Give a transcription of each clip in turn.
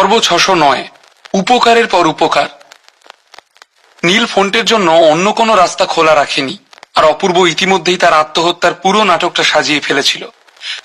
পর্ব ছশো নয়। উপকারের পর উপকার। নীল ফোনটের জন্য অন্য কোনো রাস্তা খোলা রাখেনি, আর অপূর্ব ইতিমধ্যেই তার আত্মহত্যার পুরো নাটকটা সাজিয়ে ফেলেছিল।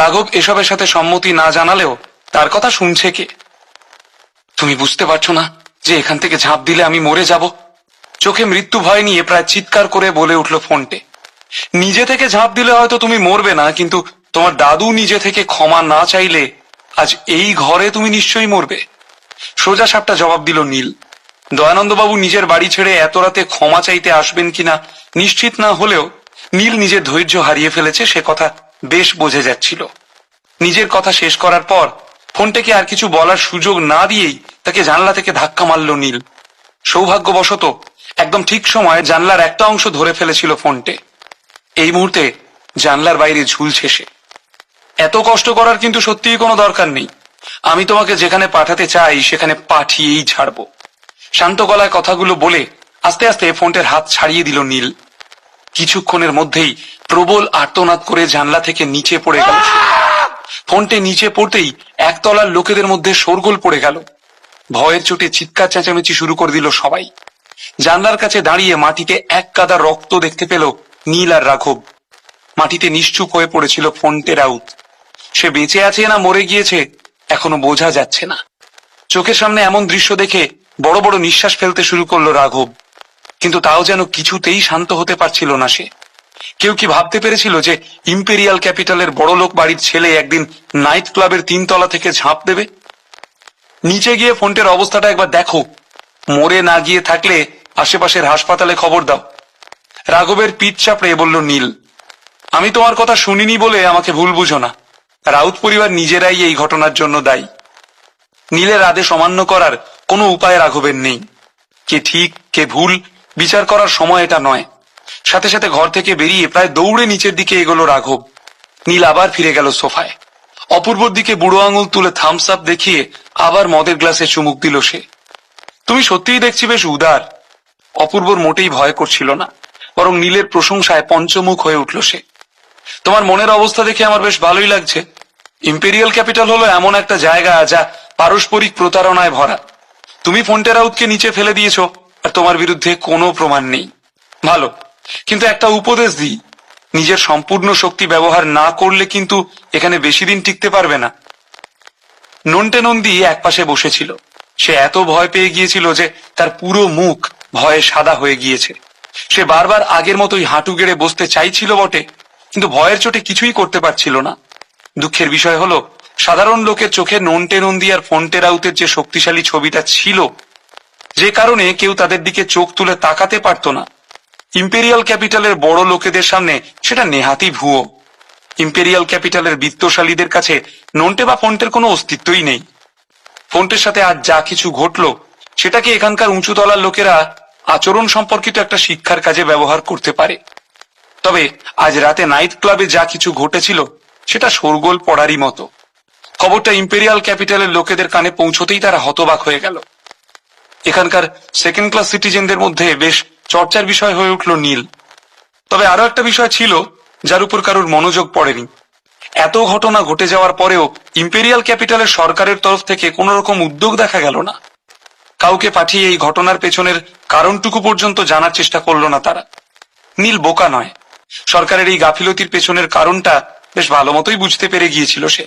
রাঘব এসবের সাথে সম্মতি না জানালেও তার কথা শুনছে কে? তুমি বুঝতে পারছ না যে এখান থেকে ঝাঁপ দিলে আমি মরে যাব? চোখে মৃত্যু ভয় নিয়ে প্রায় চিৎকার করে বলে উঠল ফোনটে। নিজে থেকে ঝাঁপ দিলে হয়তো তুমি মরবে না, কিন্তু তোমার দাদু নিজে থেকে ক্ষমা না চাইলে আজ এই ঘরে তুমি নিশ্চয়ই মরবে। সোজা সাপটা জবাব দিল নীল। দয়ানন্দবাবু নিজের বাড়ি ছেড়ে এত রাতে ক্ষমা চাইতে আসবেন কিনা নিশ্চিত না হলেও নীল নিজের ধৈর্য হারিয়ে ফেলেছে, সে কথা বেশ বোঝে যাচ্ছিল। নিজের কথা শেষ করার পর ফোনটাকে আর কিছু বলার সুযোগ না দিয়েই তাকে জানলা থেকে ধাক্কা মারল নীল। সৌভাগ্যবশত একদম ঠিক সময় জানলার একটা অংশ ধরে ফেলেছিল ফোনটে। এই মুহূর্তে জানলার বাইরে ঝুলছে সে। এত কষ্ট করার কিন্তু সত্যিই কোনো দরকার নেই। আমি তোমাকে যেখানে পাঠাতে চাই, সেখানে পাঠিয়েই ছাড়বো। শান্ত গলায় কথাগুলো বলে আস্তে আস্তে ফোনটের হাত ছাড়িয়ে দিল নীল। কিছুক্ষণের মধ্যেই প্রবল আর্তনাদ করে জানলা থেকে নিচে পড়ে গেল। ফোনটে নিচে পড়তেই একতলার লোকেদের মধ্যে শোরগোল পড়ে গেল। ভয়ের চোটে চিৎকার চেঁচামেচি শুরু করে দিল সবাই। জানলার কাছে দাঁড়িয়ে মাটিতে এক কাদা রক্ত দেখতে পেল নীল আর রাঘব। মাটিতে নিশ্চুপ হয়ে পড়েছিল ফোনটে রাউত সে বেঁচে আছে না মরে গিয়েছে এখনও বোঝা যাচ্ছে না। চোখের সামনে এমন দৃশ্য দেখে বড় বড় নিঃশ্বাস ফেলতে শুরু করল রাঘব। কিন্তু তাও যেন কিছুতেই শান্ত হতে পারছিল না সে। কেউ কি ভাবতে পেরেছিল যে ইম্পেরিয়াল ক্যাপিটালের বড়লোক বাড়ির ছেলে একদিন নাইট ক্লাবের তিনতলা থেকে ঝাঁপ দেবে? নিচে গিয়ে ফোনটের অবস্থাটা একবার দেখো। মরে না গিয়ে থাকলে আশেপাশের হাসপাতালে খবর দাও। রাঘবের পিঠ চাপড়ে বলল, নীল, আমি তোমার কথা শুনিনি বলে আমাকে ভুল বুঝো না। রাউত পরিবার নিজেরাই এই ঘটনার জন্য দায়ী। নীলের আদেশ অমান্য করার কোনো উপায় রাঘবের নেই। কে ঠিক, কে ভুল, বিচার করার সময় এটা নয়। সাথে সাথে ঘর থেকে বেরিয়ে প্রায় দৌড়ে নিচের দিকে এগোলো রাঘব। নীল আবার ফিরে গেল সোফায়। অপূর্বর দিকে বুড়ো আঙুল তুলে থামস আপ দেখিয়ে আবার মদের গ্লাসে চুমুক দিল সে। তুমি সত্যিই দেখছি বেশ উদার। অপূর্বর মোটেই ভয় করছিল না, বরং নীলের প্রশংসায় পঞ্চমুখ হয়ে উঠল সে। তোমার মনের অবস্থা দেখে আমার বেশ ভালোই লাগছে। ইম্পেরিয়াল ক্যাপিটাল হলো এমন একটা জায়গা যা পারস্পরিক প্রতারণায় ভরা। তুমি ফোনটে রাউতকে নিচে ফেলে দিয়েছ, আর তোমার বিরুদ্ধে কোনো প্রমাণ নেই। ভালো, কিন্তু একটা উপদেশ দিই। নিজের সম্পূর্ণ শক্তি ব্যবহার না করলে কিন্তু এখানে বেশি দিন টিকতে পারবে না। নন্টে নন্দী একপাশে বসেছিল। সে এত ভয় পেয়ে গিয়েছিল যে তার পুরো মুখ ভয়ে সাদা হয়ে গিয়েছে। সে বারবার আগের মতোই হাঁটু গেড়ে বসতে চাইছিল বটে, কিন্তু ভয়ের চোটে কিছুই করতে পারছিল না। দুঃখের বিষয় হলো, সাধারণ লোকের চোখে নন্টে নন্দী আর ফোনটে যে শক্তিশালী ছবিটা ছিল, যে কারণে কেউ তাদের দিকে চোখ তুলে তাকাতে পারত না। ইম্পেরিয়াল ক্যাপিটালের বড় লোকেদের সামনে সেটা নেহাতি ভুয়ো। ইম্পেরিয়াল ক্যাপিটালের বিত্তশালীদের কাছে নন্টে বা ফন্টের কোনো অস্তিত্বই নেই। ফন্টের সাথে আজ যা কিছু ঘটলো, সেটাকে এখানকার উঁচুতলার লোকেরা আচরণ সম্পর্কিত একটা শিক্ষার কাজে ব্যবহার করতে পারে। তবে আজ রাতে নাইট ক্লাবে যা কিছু ঘটেছিল সেটা শোরগোল পড়ারই মতো। খবরটা ইম্পেরিয়াল ক্যাপিটালের লোকেদের কানে পৌঁছতেই তারা হতবাক হয়ে গেল। এখানকার সেকেন্ড ক্লাস সিটিজেনদের মধ্যে বেশ চর্চার বিষয় হয়ে উঠল নীল। তবে আরও একটা বিষয় ছিল যার উপর কারোর মনোযোগ পড়েনি। এত ঘটনা ঘটে যাওয়ার পরেও ইম্পেরিয়াল ক্যাপিটালের সরকারের তরফ থেকে কোনো রকম উদ্যোগ দেখা গেল না। কাউকে পাঠিয়ে এই ঘটনার পেছনের কারণটুকু পর্যন্ত জানার চেষ্টা করল না তারা। নীল বোকা নয়। সরকারের এই গাফিলতির পেছনের কারণটা বেশ ভালো মতোই বুঝতে পেরে গিয়েছিল সে।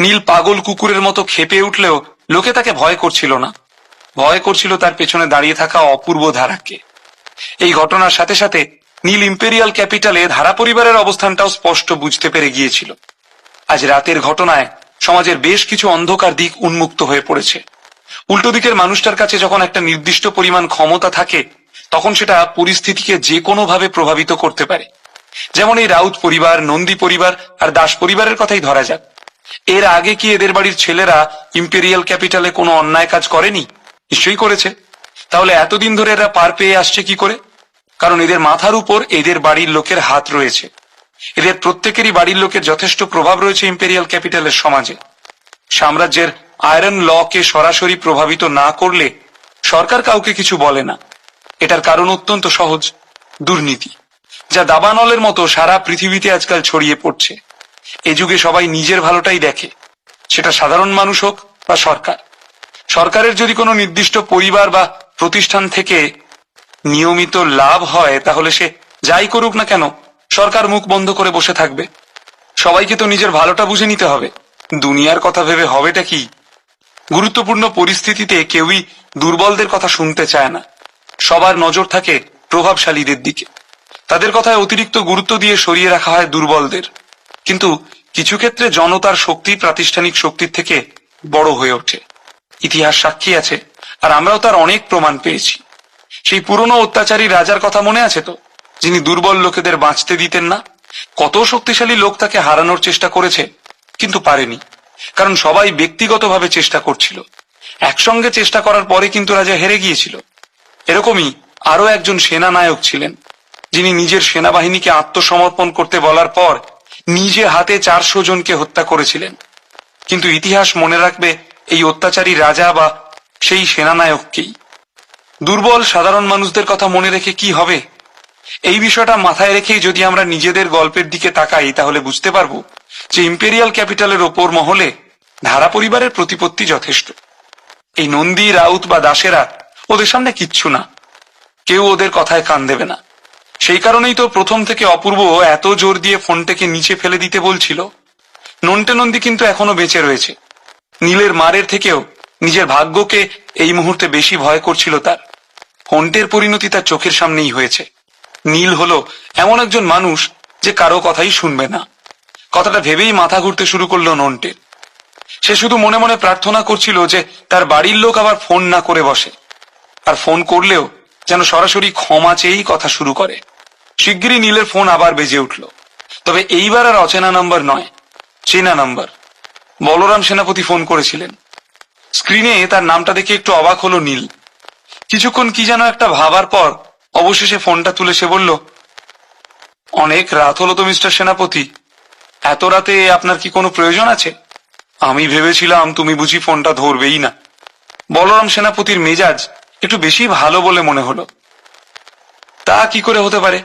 নীল পাগল কুকুরের মতো খেপে উঠলেও লোকে তাকে ভয় করছিল না। ভয় করছিল তার পেছনে দাঁড়িয়ে থাকা অপূর্ব ধারাকে এই ঘটনার সাথে সাথে নীল ইম্পেরিয়াল ক্যাপিটালে ধারা পরিবারের অবস্থানটাও স্পষ্ট বুঝতে পেরে গিয়েছিল। আজ রাতের ঘটনায় সমাজের বেশ কিছু অন্ধকার দিক উন্মুক্ত হয়ে পড়েছে। উল্টো দিকের মানুষটার কাছে যখন একটা নির্দিষ্ট পরিমাণ ক্ষমতা থাকে, তখন সেটা পরিস্থিতিকে যে কোনোভাবে প্রভাবিত করতে পারে। যেমন এই রাউত পরিবার, নন্দী পরিবার আর দাস পরিবারের কথাই ধরা যাক। এর আগে কি এদের বাড়ির ছেলেরা ইম্পেরিয়াল ক্যাপিটালে কোনো অন্যায় কাজ করেনি? নিশ্চয়ই করেছে। তাহলে এতদিন ধরে এরা পার পেয়ে আসছে কি করে? কারণ এদের মাথার উপর এদের বাড়ির লোকের হাত রয়েছে। এদের প্রত্যেকেরই বাড়ির লোকের যথেষ্ট প্রভাব রয়েছে ইম্পেরিয়াল ক্যাপিটালের সমাজে। সাম্রাজ্যের আয়রন ল কে সরাসরি প্রভাবিত না করলে সরকার কাউকে কিছু বলে না। এটার কারণ অত্যন্ত সহজ, দুর্নীতি। যা দাবানলের মতো সারা পৃথিবীতে আজকাল ছড়িয়ে পড়ছে। এ যুগে সবাই নিজের ভালোটাই দেখে। সেটা সাধারণ মানুষ হোক বা সরকার। সরকারের যদি কোনো নির্দিষ্ট পরিবার বা প্রতিষ্ঠান থেকে নিয়মিত লাভ হয়, তাহলে সে যাই করুক না কেন, সরকার মুখ বন্ধ করে বসে থাকবে। সবাইকে তো নিজের ভালোটা বুঝে নিতে হবে। দুনিয়ার কথা ভেবে হবেটা কি? গুরুত্বপূর্ণ পরিস্থিতিতে কেউই দুর্বলদের কথা শুনতে চায় না। সবার নজর থাকে প্রভাবশালীদের দিকে। তাদের কথায় অতিরিক্ত গুরুত্ব দিয়ে সরিয়ে রাখা হয় দুর্বলদের। কিন্তু কিছু ক্ষেত্রে জনতার শক্তি প্রাতিষ্ঠানিক শক্তির থেকে বড় হয়ে ওঠে। ইতিহাস সাক্ষী আছে, আর আমরাও তার অনেক প্রমাণ পেয়েছি। সেই পুরনো অত্যাচারী রাজার কথা মনে আছে তো? যিনি দুর্বল লোকেদের বাঁচতে দিতেন না? কত শক্তিশালী লোক তাকে হারানোর চেষ্টা করেছে, কিন্তু পারেনি। কারণ সবাই ব্যক্তিগতভাবে চেষ্টা করছিল। একসঙ্গে চেষ্টা করার পরে কিন্তু রাজা হেরে গিয়েছিল। এরকমই আরও একজন সেনানায়ক ছিলেন। যিনি নিজের সেনাবাহিনীকে আত্মসমর্পণ করতে বলার পর নিজে হাতে চারশো জনকে হত্যা করেছিলেন। কিন্তু ইতিহাস মনে রাখবে, এই অত্যাচারী রাজা বা সেই সেনানায়ককেই। দুর্বল সাধারণ মানুষদের কথা মনে রেখে কি হবে? এই বিষয়টা মাথায় রেখেই যদি আমরা নিজেদের গল্পের দিকে তাকাই, তাহলে বুঝতে পারব যে ইম্পেরিয়াল ক্যাপিটালের ওপর মহলে ধারা পরিবারের প্রতিপত্তি যথেষ্ট। এই নন্দী, রাউত বা দাসেরা ওদের সামনে কিচ্ছু না। কেউ ওদের কথায় কান দেবে না। সেই কারণেই তো প্রথম থেকে অপূর্ব এত জোর দিয়ে ফোনটাকে নিচে ফেলে দিতে বলছিল। নন্টে নন্দী কিন্তু এখনও বেঁচে রয়েছে। নীলের মারের থেকেও নিজের ভাগ্যকে এই মুহূর্তে বেশি ভয় করছিল তার। ফোনটের পরিণতি তার চোখের সামনেই হয়েছে। নীল হলো এমন একজন মানুষ যে কারও কথাই শুনবে না। কথাটা ভেবেই মাথা ঘুরতে শুরু করল নন্টের সে শুধু মনে মনে প্রার্থনা করছিল যে তার বাড়ির লোক আবার ফোন না করে বসে। আর ফোন করলেও যেন সরাসরি ক্ষমা চেয়েই কথা শুরু করে। শিগগিরই নীলের ফোন আবার বেজে উঠল। তবে এইবার আর অচেনা নাম্বার নয়, চেনা নাম্বার। বলরাম সেনাপতি ফোন করেছিলেন। স্ক্রিনে তার নামটা দেখে একটু অবাক হলো নীল। কিছুক্ষণ কি যেন একটা ভাবার পর অবশেষে ফোনটা তুলে সে বলল, অনেক রাত হলো তো, মিস্টার সেনাপতি। এত রাতে আপনার কি কোনো প্রয়োজন আছে? আমি ভেবেছিলাম তুমি বুঝি ফোনটা ধরবেই না। বলরাম সেনাপতির মেজাজ একটু বেশি ভালো বলে মনে হলো। তা কি করে হতে পারে?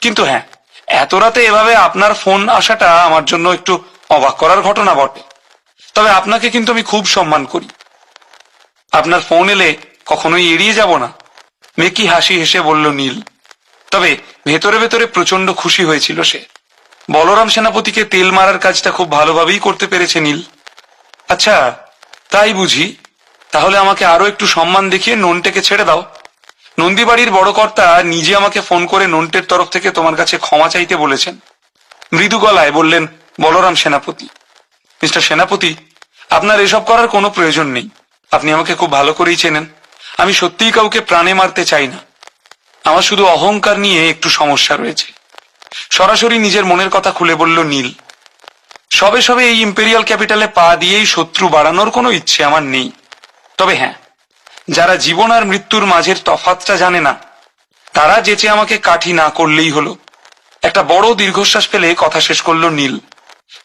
কিন্তু হ্যাঁ এত রাতে এভাবে আপনার ফোন আসাটা আমার জন্য একটু অবাক করার ঘটনা বটে। তবে আপনাকে কিন্তু আমি খুব সম্মান করি। আপনার ফোন এলে কখনোই এড়িয়ে যাব না। মেকি হাসি হেসে বলল, নীল। তবে ভেতরে ভেতরে প্রচণ্ড খুশি হয়েছিল সে। বলরাম সেনাপতিকে তেল মারার কাজটা খুব ভালোভাবেই করতে পেরেছে, নীল। আচ্ছা তাই বুঝি তাহলে আমাকে আরও একটু সম্মান দেখিয়ে ননটেকে ছেড়ে দাও। নন্দীবাড়ির বড় কর্তা নিজে আমাকে ফোন করে নন্টের তরফ থেকে তোমার কাছে ক্ষমা চাইতে বলেছেন। মৃদু গলায় বললেন, বলরাম সেনাপতি। মিস্টার সেনাপতি, আপনার এসব করার কোনো প্রয়োজন নেই। আপনি আমাকে খুব ভালো করেই চেনেন। আমি সত্যিই কাউকে প্রাণে মারতে চাই না। আমার শুধু অহংকার নিয়ে একটু সমস্যা রয়েছে। সরাসরি নিজের মনের কথা খুলে বলল নীল। সবে সবে এই ইম্পেরিয়াল ক্যাপিটালে পা দিয়েই শত্রু বাড়ানোর কোনো ইচ্ছে আমার নেই। তবে হ্যাঁ যারা জীবন আর মৃত্যুর মাঝের তফাতটা জানে না, তারা যেচে আমাকে কাঠি না করলেই হলো। একটা বড় দীর্ঘশ্বাস ফেলে কথা শেষ করল নীল।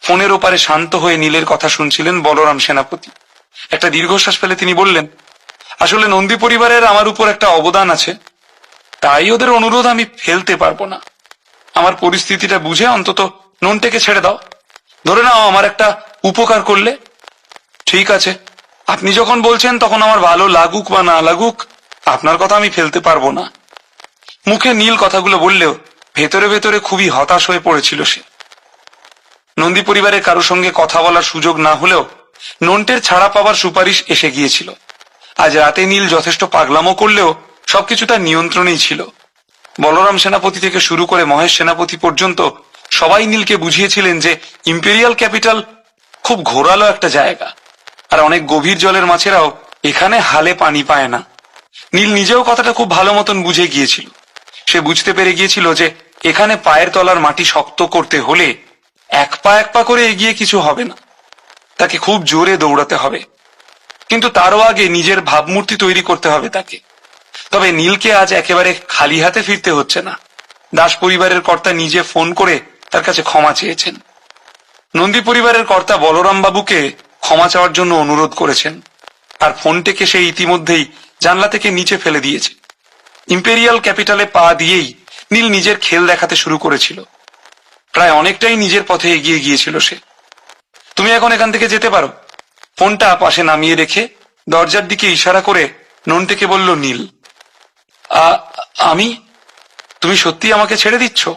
ফোনের ওপারে শান্ত হয়ে নীলের কথা শুনছিলেন বলরাম সেনাপতি। একটা দীর্ঘশ্বাস ফেলে তিনি বললেন, আসলে নন্দী পরিবারের আমার উপর একটা অবদান আছে। তাই ওদের অনুরোধ আমি ফেলতে পারব না। আমার পরিস্থিতিটা বুঝে অন্তত ননটেকে ছেড়ে দাও। ধরে নাও আমার একটা উপকার করলে। ঠিক আছে আপনি যখন বলছেন তখন আমার ভালো লাগুক বা না লাগুক, আপনার কথা আমি ফেলতে পারব না। মুখে নীল কথাগুলো বললেও ভেতরে ভেতরে খুবই হতাশ হয়ে পড়েছিল সে। নন্দী পরিবারের কারোর সঙ্গে কথা বলার সুযোগ না হলেও নন্টের ছাড়া পাওয়ার সুপারিশ এসে গিয়েছিল। আজ রাতে নীল যথেষ্ট পাগলামো করলেও সবকিছু তার নিয়ন্ত্রণেই ছিল। বলরাম সেনাপতি থেকে শুরু করে মহেশ সেনাপতি পর্যন্ত সবাই নীলকে বুঝিয়েছিলেন যে ইম্পেরিয়াল ক্যাপিটাল খুব ঘোরালো একটা জায়গা। আর অনেক গভীর জলের মাছেরাও এখানে হালে পানি পায় না। নীল নিজেও কথাটা খুব ভালো মতন বুঝে গিয়েছিল। সে বুঝতে পেরে গিয়েছিল যে এখানে পায়ের তলার মাটি শক্ত করতে হলে এক পা এক পা করে এগিয়ে কিছু হবে না। তাকে খুব জোরে দৌড়াতে হবে। কিন্তু তারও আগে নিজের ভাবমূর্তি তৈরি করতে হবে তাকে। তবে নীলকে আজ একেবারে খালি হাতে ফিরতে হচ্ছে না। দাস পরিবারের কর্তা নিজে ফোন করে তার কাছে ক্ষমা চেয়েছেন। নন্দী পরিবারের কর্তা বলরাম বাবুকে ক্ষমা চাওয়ার জন্য অনুরোধ করেছেন আর ফোনটিকে সে ইতিমধ্যেই জানলা থেকে নিচে ফেলে দিয়েছে। ইম্পেরিয়াল ক্যাপিটালে পা দিয়েই নীল নিজের খেল দেখাতে শুরু করেছিল। প্রায় অনেকটাই নিজের পথে এগিয়ে গিয়েছিল সে। তুমি এখন এখান থেকে যেতে পারো। ফোনটা পাশে নামিয়ে রেখে দরজার দিকে ইশারা করে নন্টেকে বলল, নীল, "আ- আমি? তুমি সত্যি আমাকে ছেড়ে দিচ্ছ?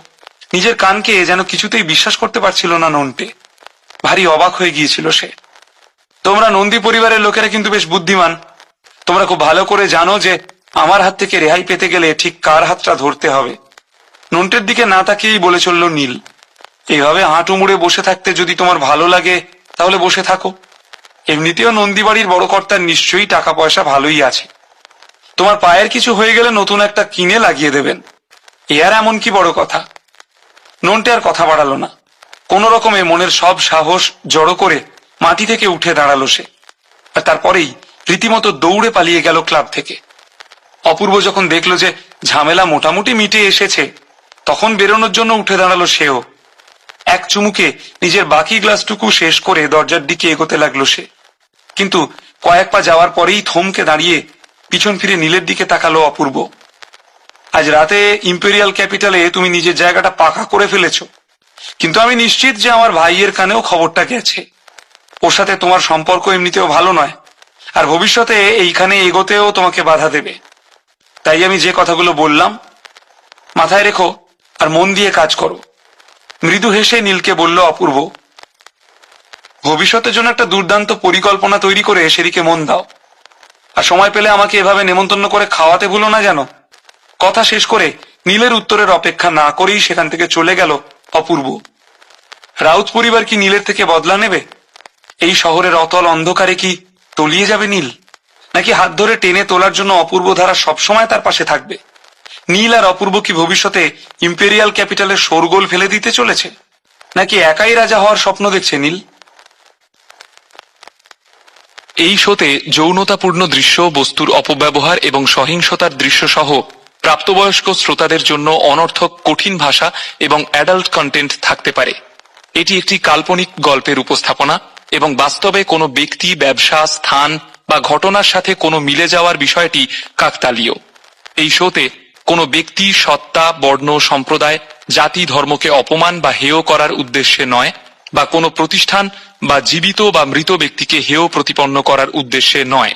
নিজের কানকে যেন কিছুতেই বিশ্বাস করতে পারছিল না নন্টে। ভারী অবাক হয়ে গিয়েছিল সে। তোমরা নন্দী পরিবারের লোকেরা কিন্তু বেশ বুদ্ধিমান। তোমরা খুব ভালো করে জানো যে আমার হাত থেকে রেহাই পেতে গেলে ঠিক কার হাতটা ধরতে হবে। নন্টের দিকে না তাকিয়েই বলে চলল নীল। এইভাবে হাঁটু মুড়ে বসে থাকতে যদি তোমার ভালো লাগে, তাহলে বসে থাকো। এমনিতেও নন্দীবাড়ির বড় কর্তার নিশ্চয়ই টাকা পয়সা ভালোই আছে। তোমার পায়ের কিছু হয়ে গেলে নতুন একটা কিনে লাগিয়ে দেবেন। এ আর এমন কি বড় কথা? নন্টে আর কথা বাড়ালো না। কোন রকমে মনের সব সাহস জড়ো করে মাটি থেকে উঠে দাঁড়াল সে। আর তারপরেই রীতিমতো দৌড়ে পালিয়ে গেল ক্লাব থেকে। অপূর্ব যখন দেখল যে ঝামেলা মোটামুটি মিটে এসেছে, তখন বেরোনোর জন্য উঠে দাঁড়াল সেও। এক চুমুকে নিজের বাকি গ্লাসটুকু শেষ করে দরজার দিকে এগোতে লাগল সে। কিন্তু কয়েক পা যাওয়ার পরেই থমকে দাঁড়িয়ে পিছন ফিরে নীলের দিকে তাকালো অপূর্ব। আজ রাতে ইম্পেরিয়াল ক্যাপিটালে তুমি নিজের জায়গাটা পাকা করে ফেলেছো। কিন্তু আমি নিশ্চিত যে আমার ভাইয়ের কানেও খবরটা গেছে। ওর সাথে তোমার সম্পর্ক এমনিতেও ভালো নয়। আর ভবিষ্যতে এইখানে এগোতেও তোমাকে বাধা দেবে। তাই আমি যে কথাগুলো বললাম, মাথায় রেখো আর মন দিয়ে কাজ করো। মৃদু হেসে নীলকে বলল, অপূর্ব, ভবিষ্যতের জন্য একটা দুর্দান্ত পরিকল্পনা তৈরি করে সেদিকে মন দাও। আর সময় পেলে আমাকে এভাবে নেমন্তন্ন করে খাওয়াতে ভুলো না যেন। কথা শেষ করে নীলের উত্তরের অপেক্ষা না করেই সেখান থেকে চলে গেল অপূর্ব। রাউত পরিবার কি নীলের থেকে বদলা নেবে? এই শহরের অতল অন্ধকারে কি তলিয়ে যাবে নীল? নাকি হাত ধরে টেনে তোলার জন্য অপূর্ব ধারা সবসময় তার পাশে থাকবে? নীল আর অপূর্ব কি ভবিষ্যতে ইম্পেরিয়াল ক্যাপিটালের শোরগোল ফেলে দিতে চলেছে? নাকি একাই রাজা হওয়ার স্বপ্ন দেখছে নীল? এই শোতে যৌনতাপূর্ণ দৃশ্য, বস্তুর অপব্যবহার এবং সহিংসতার দৃশ্য সহ প্রাপ্তবয়স্ক শ্রোতাদের জন্য অনর্থক কঠিন ভাষা এবং অ্যাডাল্ট কন্টেন্ট থাকতে পারে। এটি একটি কাল্পনিক গল্পের উপস্থাপনা। এবং বাস্তবে কোনো ব্যক্তি, ব্যবসা, স্থান বা ঘটনার সাথে কোনো মিলে যাওয়ার বিষয়টি কাকতালীয়। এই শোতে কোনো ব্যক্তি, সত্তা, বর্ণ, সম্প্রদায়, জাতি, ধর্মকে অপমান বা হেয় করার উদ্দেশ্যে নয় বা কোনো প্রতিষ্ঠান বা জীবিত বা মৃত ব্যক্তিকে হেয় প্রতিপন্ন করার উদ্দেশ্যে নয়।